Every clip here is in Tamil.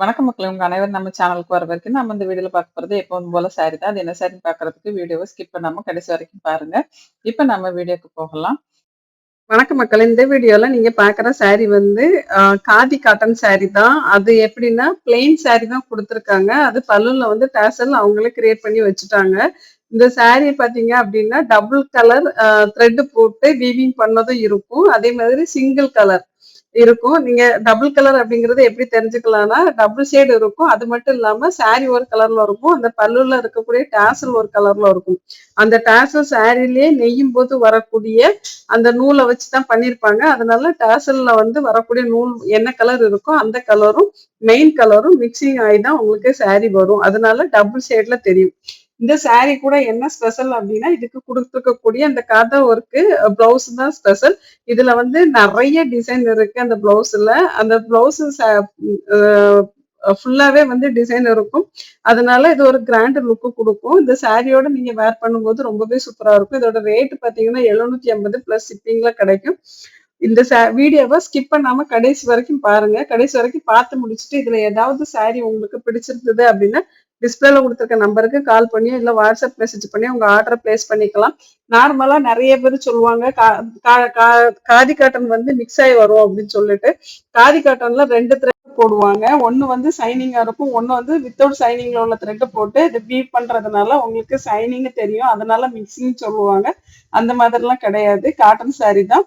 வணக்கம் மக்கள் உங்க அனைவரும் நம்ம சேனலுக்கு வர வரைக்கும் நம்ம இந்த வீடியோல பார்க்க போறது எப்பவும் போல சாரி தான். அது என்ன சாரின்னு பாக்குறதுக்கு வீடியோவை ஸ்கிப் பண்ணாம கடைசி வரைக்கும் பாருங்க. இப்ப நம்ம வீடியோக்கு போகலாம். வணக்கம் மக்கள் இந்த வீடியோல நீங்க பாக்குற சாரி வந்து காதி காட்டன் சாரி தான். அது எப்படின்னா, பிளெயின் சாரி தான் கொடுத்துருக்காங்க அது பல்லுல வந்து டேசல் அவங்களே கிரியேட் பண்ணி வச்சுட்டாங்க. இந்த சாரி பார்த்தீங்க அப்படின்னா, டபுள் கலர் த்ரெட் போட்டு வீவிங் பண்ணதும் இருக்கும். அதே மாதிரி சிங்கிள் கலர் இருக்கும். நீங்க டபுள் கலர் அப்படிங்கிறது எப்படி தெரிஞ்சுக்கலாம்னா, டபுள் ஷேட் இருக்கும். அது மட்டும் இல்லாம சாரி ஒரு கலர்ல இருக்கும். அந்த பல்லுல இருக்கக்கூடிய டாசல் ஒரு கலர்ல இருக்கும். அந்த டாசல் நெய்யும் போது வரக்கூடிய அந்த நூலை வச்சு தான் பண்ணியிருப்பாங்க. அதனால டாசல்ல வந்து வரக்கூடிய நூல் என்ன கலர் இருக்கோ, அந்த கலரும் மெயின் கலரும் மிக்சிங் ஆயி தான் உங்களுக்கு சாரி வரும். அதனால டபுள் ஷேட்ல தெரியும். இந்த சாரீ கூட என்ன ஸ்பெஷல் அப்படின்னா, இதுக்கு கொடுத்துருக்கக்கூடிய அந்த கதை ஒர்க்கு ப்ளவுஸ் தான் ஸ்பெஷல். இதுல வந்து நிறைய டிசைன் இருக்கு அந்த ப்ளவுஸ்ல. அந்த ப்ளவுஸ் ஃபுல்லாவே வந்து டிசைன் இருக்கும். அதனால இது ஒரு கிராண்ட் லுக்கு கொடுக்கும் இந்த சாரியோட நீங்க வேர் பண்ணும்போது ரொம்பவே சூப்பரா இருக்கும். இதோட ரேட் பார்த்தீங்கன்னா, 750 பிளஸ் ஷிப்பிங்ல கிடைக்கும். இந்த வீடியோவை ஸ்கிப் பண்ணாம கடைசி வரைக்கும் பாருங்க. கடைசி வரைக்கும் பார்த்து முடிச்சுட்டு, இதுல ஏதாவது சாரி உங்களுக்கு பிடிச்சிருந்தது அப்படின்னா, டிஸ்ப்ளேல கொடுத்துருக்க நம்பருக்கு கால் பண்ணியோ, இல்லை வாட்ஸ்அப் மெசேஜ் பண்ணி உங்க ஆர்டரை பிளேஸ் பண்ணிக்கலாம். நார்மலா நிறைய பேர் சொல்லுவாங்க, கா கா கா காதி காட்டன் வந்து மிக்ஸ் ஆகி வரும் அப்படின்னு சொல்லிட்டு. காதி காட்டன்ல ரெண்டு த்ரெட் போடுவாங்க. ஒன்னு வந்து சைனிங்கா இருக்கும். ஒன்னு வந்து வித்தவுட் சைனிங்ல உள்ள த்ரெட் போட்டு இது வீவ் பண்றதுனால உங்களுக்கு சைனிங் தெரியும். அதனால மிக்சிங் சொல்லுவாங்க. அந்த மாதிரிலாம் கிடையாது. காட்டன் சாரி தான்.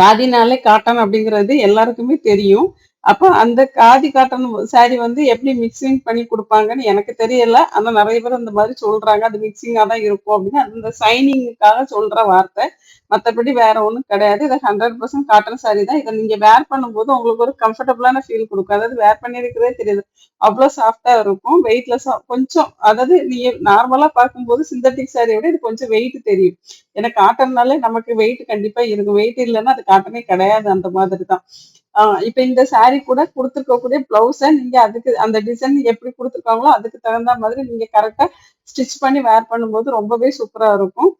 காதினாலே காட்டன் அப்படிங்கிறது எல்லாருக்குமே தெரியும். அப்ப அந்த காதி காட்டன் சாரி வந்து எப்படி மிக்ஸிங் பண்ணி கொடுப்பாங்கன்னு எனக்கு தெரியல. ஆனா நிறைய பேர் அந்த மாதிரி சொல்றாங்க. அது மிக்ஸிங்கா தான் இருக்கும் அப்படின்னு. அந்த சைனிங்காக சொல்ற வார்த்தை. மற்றபடி வேற ஒண்ணும் கிடையாது. இது 100% காட்டன் சாரி தான். இதை நீங்க வேர் பண்ணும்போது உங்களுக்கு ஒரு கம்ஃபர்டபுளான ஃபீல் கொடுக்கும் அதாவது வேர் பண்ணியிருக்கிறதே தெரியாது. அவ்வளோ சாஃப்ட்டா இருக்கும். வெயிட்லெஸ்ஸா கொஞ்சம் அதாவது நீங்க நார்மலா பார்க்கும்போது சிந்தட்டிக் சாரிய விட இது கொஞ்சம் வெயிட் தெரியும். ஏன்னா காட்டன்னாலே நமக்கு வெயிட் கண்டிப்பா இருக்கும். வெயிட் இல்லைன்னா அது காட்டனே கிடையாது. அந்த மாதிரி தான். இப்ப இந்த சாரி கூட கொடுத்துருக்கக்கூடிய ப்ளவுஸ நீங்க அதுக்கு அந்த டிசைன் எப்படி கொடுத்துருக்காங்களோ அதுக்கு தகுந்த மாதிரி நீங்க கரெக்டா ஸ்டிச் பண்ணி வேர் பண்ணும்போது ரொம்பவே சூப்பரா இருக்கும்.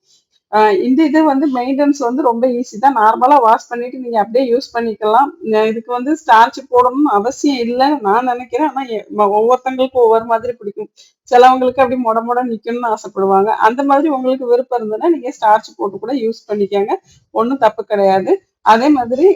இந்த இது வந்து மெயின்டெனன்ஸ் வந்து ரொம்ப ஈஸி தான். நார்மலா வாஷ் பண்ணிட்டு நீங்க அப்படியே யூஸ் பண்ணிக்கலாம். இதுக்கு வந்து ஸ்டார்ச் போடணும்னு அவசியம் இல்லை நான் நினைக்கிறேன் ஆனா ஒவ்வொருத்தங்களுக்கும் ஒவ்வொரு மாதிரி பிடிக்கும். சிலவங்களுக்கு அப்படி மொட முட நிக்கணும்னு ஆசைப்படுவாங்க. அந்த மாதிரி உங்களுக்கு விருப்பம் இருந்ததுன்னா, நீங்க ஸ்டார்ச் போட்டு கூட யூஸ் பண்ணிக்கங்க. ஒன்றும் தப்பு கிடையாது. அதே மாதிரி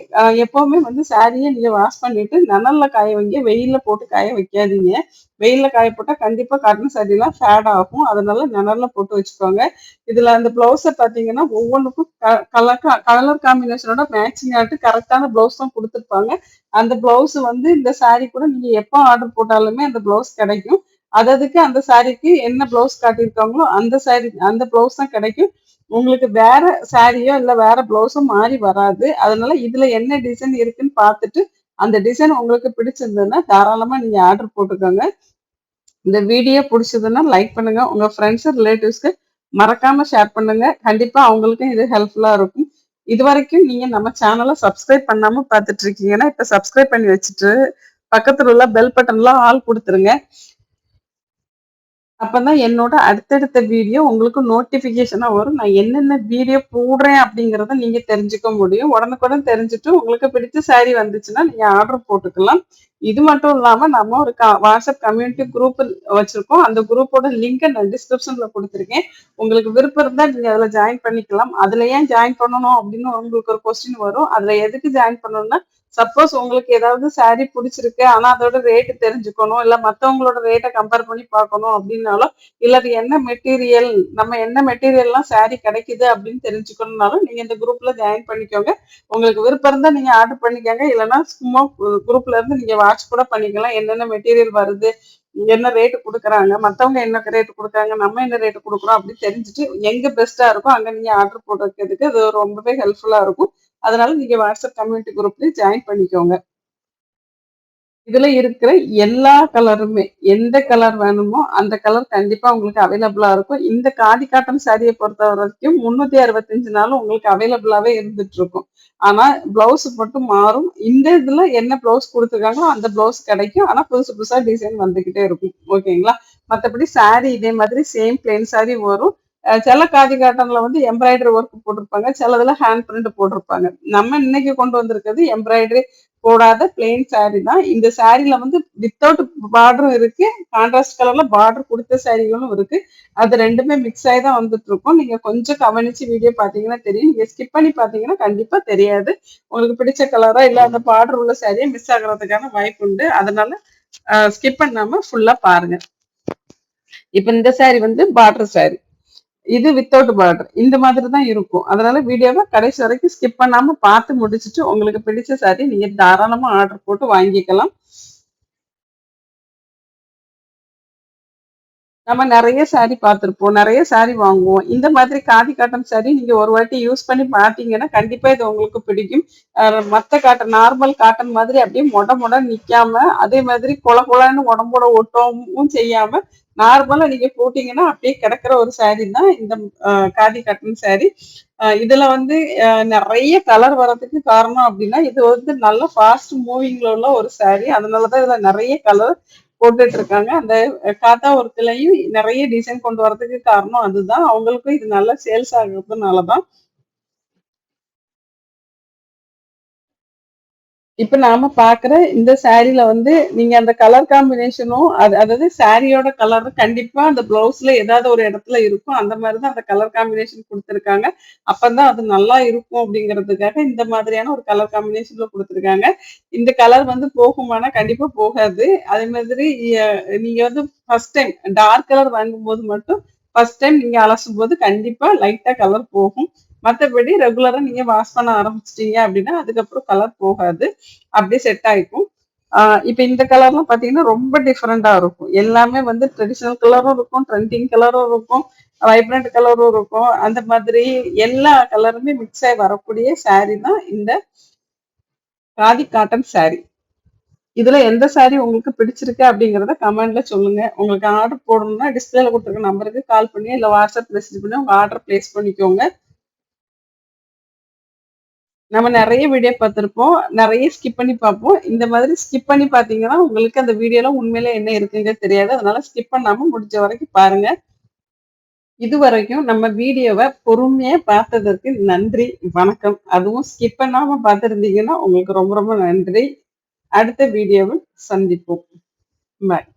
எப்பவுமே வந்து சாரியை நீங்க வாஷ் பண்ணிட்டு நனல்ல காய வைங்க. வெயில்ல போட்டு காய வைக்காதீங்க. வெயில்ல காய போட்டா கண்டிப்பா காட்டன் சாரிலாம் ஃபேட் ஆகும். அதனால நனல்ல போட்டு வச்சுக்கோங்க. இதுல அந்த ப்ளவுஸ பார்த்தீங்கன்னா, ஒவ்வொன்றுக்கும் க கலர் கலர் காம்பினேஷனோட மேட்சிங் ஆகிட்டு கரெக்டான ப்ளவுஸ் தான் கொடுத்துருப்பாங்க அந்த பிளவுஸ் வந்து இந்த சாரி கூட நீங்க எப்போ ஆர்டர் போட்டாலுமே அந்த ப்ளவுஸ் கிடைக்கும். அததுக்கு அந்த சாரிக்கு என்ன ப்ளவுஸ் காட்டியிருக்காங்களோ, அந்த சாரி அந்த பிளவுஸ் தான் கிடைக்கும். உங்களுக்கு வேற சாரியோ, இல்ல வேற ப்ளவுஸோ மாறி வராது. அதனால இதுல என்ன டிசைன் இருக்குன்னு பார்த்துட்டு, அந்த டிசைன் உங்களுக்கு பிடிச்சிருந்ததுன்னா, தாராளமா நீங்க ஆர்டர் போட்டுக்கோங்க. இந்த வீடியோ பிடிச்சதுன்னா லைக் பண்ணுங்க. உங்க ஃப்ரெண்ட்ஸ், ரிலேட்டிவ்ஸ்க்கு மறக்காம ஷேர் பண்ணுங்க. கண்டிப்பா அவங்களுக்கும் இது ஹெல்ப்ஃபுல்லா இருக்கும். இது வரைக்கும் நீங்க நம்ம சேனலை சப்ஸ்கிரைப் பண்ணாம பார்த்துட்டு இருக்கீங்கன்னா, இப்ப சப்ஸ்கிரைப் பண்ணி வச்சுட்டு, பக்கத்துல உள்ள பெல் பட்டன்லாம் ஆல் கொடுத்துருங்க அப்பதான் என்னோட அடுத்தடுத்த வீடியோ உங்களுக்கு நோட்டிஃபிகேஷனாக வரும். நான் என்னென்ன வீடியோ போடுறேன் அப்படிங்கிறத நீங்க தெரிஞ்சுக்க முடியும். உடனுக்குடன் தெரிஞ்சுட்டு உங்களுக்கு பிடிச்ச சாரி வந்துச்சுன்னா, நீங்க ஆர்டர் போட்டுக்கலாம். இது மட்டும் இல்லாம நம்ம ஒரு க வாட்ஸ்அப் கம்யூனிட்டி குரூப் வச்சிருக்கோம். அந்த குரூப்போட லிங்கை நான் டிஸ்கிரிப்ஷன்ல கொடுத்துருக்கேன் உங்களுக்கு விருப்பம் இருந்தா நீங்க அதுல ஜாயின் பண்ணிக்கலாம். அதுல ஏன் ஜாயின் பண்ணணும் அப்படின்னு உங்களுக்கு ஒரு கொஸ்டின் வரும். அதுல எதுக்கு ஜாயின் பண்ணணும்னா, சப்போஸ் உங்களுக்கு ஏதாவது சாரி பிடிச்சிருக்கு ஆனா அதோட ரேட் தெரிஞ்சுக்கணும். இல்ல மத்தவங்களோட ரேட்டை கம்பேர் பண்ணி பார்க்கணும் அப்படின்னாலும், இல்ல அது என்ன மெட்டீரியல் நம்ம என்ன மெட்டீரியல்லாம் சாரி கிடைக்குது அப்படின்னு தெரிஞ்சுக்கணும்னாலும், நீங்க இந்த குரூப்ல ஜாயின் பண்ணிக்கோங்க. உங்களுக்கு விருப்பம் இருந்தா நீங்க ஆர்டர் பண்ணிக்கோங்க இல்லைன்னா சும்மா குரூப்ல இருந்து நீங்க வாட்ச் கூட பண்ணிக்கலாம். என்னென்ன மெட்டீரியல் வருது, என்ன ரேட்டு குடுக்குறாங்க, மத்தவங்க என்ன ரேட்டு கொடுக்குறாங்க நம்ம என்ன ரேட் கொடுக்குறோம் அப்படின்னு தெரிஞ்சுட்டு, எங்க பெஸ்ட்டா இருக்கோ அங்க நீங்க ஆர்டர் போடுறதுக்கு இது ரொம்பவே ஹெல்ப்ஃபுல்லா இருக்கும். அதனால நீங்க வாட்ஸ்அப் கம்யூனிட்டி குரூப்லயும் ஜாயின் பண்ணிக்கோங்க. இதுல இருக்கிற எல்லா கலருமே எந்த கலர் வேணுமோ, அந்த கலர் கண்டிப்பா உங்களுக்கு அவைலபிளா இருக்கும். இந்த காதி காட்டன் சாரிய பொறுத்தவரைக்கும் 365 நாளும் உங்களுக்கு அவைலபிளாவே இருந்துட்டு இருக்கும். ஆனா ப்ளவுஸ் மட்டும் மாறும். இந்த இதுல என்ன ப்ளவுஸ் குடுத்துருக்காங்களோ, அந்த ப்ளவுஸ் கிடைக்கும். ஆனா புதுசு புதுசா டிசைன் வந்துகிட்டே இருக்கும். ஓகேங்களா? மத்தபடி சாரி இதே மாதிரி சேம் பிளெயின் சாரி வரும். சில காதி காட்டன்ல வந்து எம்ப்ராய்டரி ஒர்க் போட்டிருப்பாங்க. சிலதுல ஹேண்ட் பிரிண்ட் போட்டிருப்பாங்க. நம்ம இன்னைக்கு கொண்டு வந்திருக்கிறது எம்ப்ராய்டரி போடாத பிளெயின் சாரி தான். இந்த சாரியில வந்து வித்தவுட் பார்டரும் இருக்கு. கான்ட்ராஸ்ட் கலர்ல பார்டர் கொடுத்த சாரிகளும் இருக்கு. அது ரெண்டுமே மிக்ஸ் ஆகி தான் வந்துட்டு இருக்கும் நீங்க கொஞ்சம் கவனிச்சு வீடியோ பாத்தீங்கன்னா தெரியும். நீங்க ஸ்கிப் பண்ணி பாத்தீங்கன்னா கண்டிப்பா தெரியாது. உங்களுக்கு பிடிச்ச கலரா இல்ல அந்த பார்டர் உள்ள சாரியை மிஸ் ஆகுறதுக்கான வாய்ப்பு உண்டு. அதனால ஸ்கிப் பண்ணாம ஃபுல்லா பாருங்க. இப்ப இந்த சாரி வந்து பார்டர் சாரி இது வித்தவுட் பார்டர் இந்த மாதிரி தான் இருக்கும். அதனால வீடியோவை கடைசி வரைக்கும் ஸ்கிப் பண்ணாமல் பார்த்து முடிச்சுட்டு உங்களுக்கு பிடிச்ச சாரி நீங்கள் தாராளமாக ஆர்டர் போட்டு வாங்கிக்கலாம். நம்ம நிறைய சாரி பார்த்துருப்போம் நிறைய சாரி வாங்குவோம். இந்த மாதிரி காதி காட்டன் சாரி நீங்க ஒரு வாட்டி யூஸ் பண்ணி பார்த்தீங்கன்னா கண்டிப்பா இது உங்களுக்கு பிடிக்கும். அஹ் மத்த காட்டன் நார்மல் காட்டன் மாதிரி அப்படியே மொட மொட நிக்காம அதே மாதிரி கொல கொலன்னு உடம்போட ஒட்டவும் செய்யாம நார்மலா நீங்க போட்டீங்கன்னா அப்படியே கிடக்குற ஒரு சாரி தான் இந்த காதி காட்டன் சாரி இதுல வந்து நிறைய கலர் வர்றதுக்கு காரணம் அப்படின்னா இது வந்து நல்ல ஃபாஸ்ட் மூவிங்ல உள்ள ஒரு சாரி அதனாலதான் இதுல நிறைய கலர் போட்டுட்டு இருக்காங்க அந்த காத்தா ஒருத்தலையும் நிறைய டிசைன் கொண்டு வரதுக்கு காரணம் அதுதான். அவங்களுக்கும் இது நல்லா சேல்ஸ் ஆகுறதுனாலதான் இப்ப நாம பாக்குற இந்த சாரீல வந்து நீங்க அந்த கலர் காம்பினேஷனும் அது அதாவது சாரியோட கலர் கண்டிப்பா அந்த பிளவுஸ்ல ஏதாவது ஒரு இடத்துல இருக்கும். அந்த மாதிரிதான் அந்த கலர் காம்பினேஷன் கொடுத்துருக்காங்க. அப்பதான் அது நல்லா இருக்கும் அப்படிங்கிறதுக்காக இந்த மாதிரியான ஒரு கலர் காம்பினேஷன்ல கொடுத்துருக்காங்க. இந்த கலர் வந்து போகுமானா கண்டிப்பா போகாது. அதே மாதிரி நீங்க வந்து ஃபர்ஸ்ட் டைம் டார்க் கலர் வாங்கும்போது மட்டும் ஃபர்ஸ்ட் டைம் நீங்க அலசும் போது கண்டிப்பா லைட்டா கலர் போகும். மற்றபடி ரெகுலரா நீங்க வாஷ் பண்ண ஆரம்பிச்சிட்டீங்க அப்படின்னா அதுக்கப்புறம் கலர் போகாது. அப்படியே செட் ஆயிக்கும். ஆஹ் இப்ப இந்த கலர்லாம் பாத்தீங்கன்னா ரொம்ப டிஃப்ரெண்டா இருக்கும். எல்லாமே வந்து ட்ரெடிஷ்னல் கலரும் இருக்கும் ட்ரெண்டிங் கலரும் இருக்கும் வைப்ரண்ட் கலரும் இருக்கும். அந்த மாதிரி எல்லா கலருமே மிக்ஸ் ஆகி வரக்கூடிய saree தான் இந்த காதி காட்டன் saree. இதுல எந்த saree உங்களுக்கு பிடிச்சிருக்கு அப்படிங்கறத கமெண்ட்ல சொல்லுங்க. உங்களுக்கு ஆர்டர் போடணும்னா டிஸ்பிளேல கொடுத்துருக்க நம்பருக்கு கால் பண்ணி இல்ல வாட்ஸ்அப் மெசேஜ் பண்ணி உங்க ஆர்டர் பிளேஸ் பண்ணிக்கோங்க. நம்ம நிறைய வீடியோ பார்த்துருப்போம். நிறைய ஸ்கிப் பண்ணி பார்ப்போம். இந்த மாதிரி ஸ்கிப் பண்ணி பார்த்தீங்கன்னா உங்களுக்கு அந்த வீடியோல உண்மையில என்ன இருக்குங்க தெரியாது. அதனால ஸ்கிப் பண்ணாம முடிஞ்ச வரைக்கும் பாருங்க. இது வரைக்கும் நம்ம வீடியோவை பொறுமையா பார்த்ததற்கு நன்றி வணக்கம். அதுவும் ஸ்கிப் பண்ணாம பார்த்துருந்தீங்கன்னா உங்களுக்கு ரொம்ப ரொம்ப நன்றி. அடுத்த வீடியோவில் சந்திப்போம். பாய்